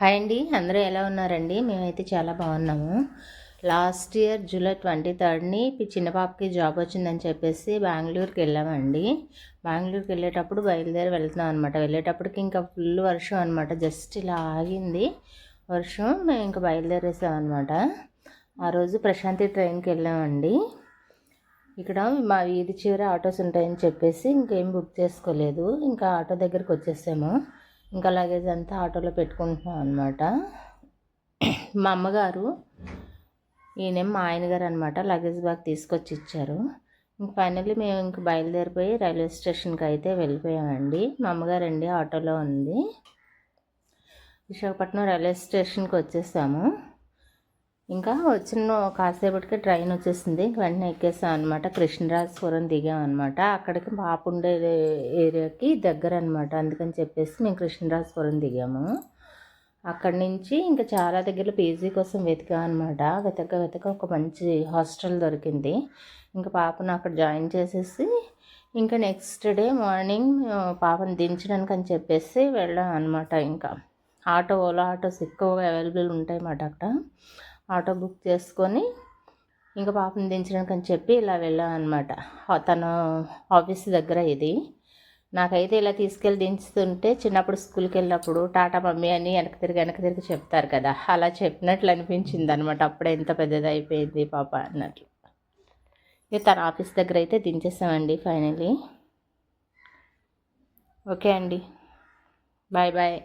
Hi అండి అందరూ ఎలా ఉన్నారండి? మేమైతే చాలా బాగున్నాము. లాస్ట్ ఇయర్ జూలై ట్వంటీ థర్డ్ని చిన్న పాపకి జాబ్ వచ్చిందని చెప్పేసి బెంగళూరుకి వెళ్ళామండి. బెంగళూరుకి వెళ్ళేటప్పుడు బయలుదేరి వెళ్తున్నాం అనమాట వెళ్ళేటప్పటికి ఇంకా ఫుల్ వర్షం అనమాట జస్ట్ ఇలా ఆగింది వర్షం మేము ఇంకా బయలుదేరేసాం అనమాట ఆ రోజు ప్రశాంతి ట్రైన్కి వెళ్ళామండి. ఇక్కడ మా వీధి చివర ఆటోస్ ఉంటాయని చెప్పేసి ఇంకేం బుక్ చేసుకోలేదు. ఇంకా ఆటో దగ్గరికి వచ్చేసాము. ఇంకా లగేజ్ అంతా ఆటోలో పెట్టుకుంటున్నాం అనమాట మా అమ్మగారు ఈయన మా ఆయన గారు అనమాట లగేజ్ బ్యాగ్ తీసుకొచ్చి ఇచ్చారు ఇంక ఫైనల్లీ మేము ఇంక బయలుదేరిపోయి రైల్వే స్టేషన్కి అయితే వెళ్ళిపోయామండి. మా అమ్మగారు అండి ఆటోలో ఉంది. విశాఖపట్నం రైల్వే స్టేషన్కి వచ్చేసాము. ఇంకా వచ్చిన కాసేపటికి ట్రైన్ వచ్చేసింది. వెంటనే ఎక్కేసాం అనమాట కృష్ణరాజపురం దిగాం అనమాట అక్కడికి పాప ఉండే ఏరియాకి దగ్గర అనమాట అందుకని చెప్పేసి మేము కృష్ణరాజపురం దిగాము. అక్కడి నుంచి ఇంకా చాలా దగ్గర పీజీ కోసం వెతికాం అనమాట వెతక వెతక ఒక మంచి హాస్టల్ దొరికింది. ఇంకా పాపను అక్కడ జాయిన్ చేసేసి ఇంకా నెక్స్ట్ డే మార్నింగ్ పాపను దించడానికి అని చెప్పేసి వెళ్ళాం అనమాట ఇంకా ఆటో ఓలా ఆటోస్ ఎక్కువగా అవైలబుల్ ఉంటాయి అన్నమాట అక్కడ ఆటో బుక్ చేసుకొని ఇంకా పాపని దించడానికి అని చెప్పి ఇలా వెళ్ళాం అనమాట ఆఫీస్ దగ్గర ఇది. నాకైతే ఇలా తీసుకెళ్ళి దించుతుంటే చిన్నప్పుడు స్కూల్కి వెళ్ళినప్పుడు టాటా మమ్మీ అని వెనక తిరిగి వెనక తిరిగి చెప్తారు కదా అలా చెప్పినట్లు అనిపించింది అనమాట అప్పుడే ఎంత పెద్దది అయిపోయింది పాప అన్నట్లు. ఇక తన ఆఫీస్ దగ్గర అయితే దించేసామండి ఫైనలీ. ఓకే అండి. Bye bye.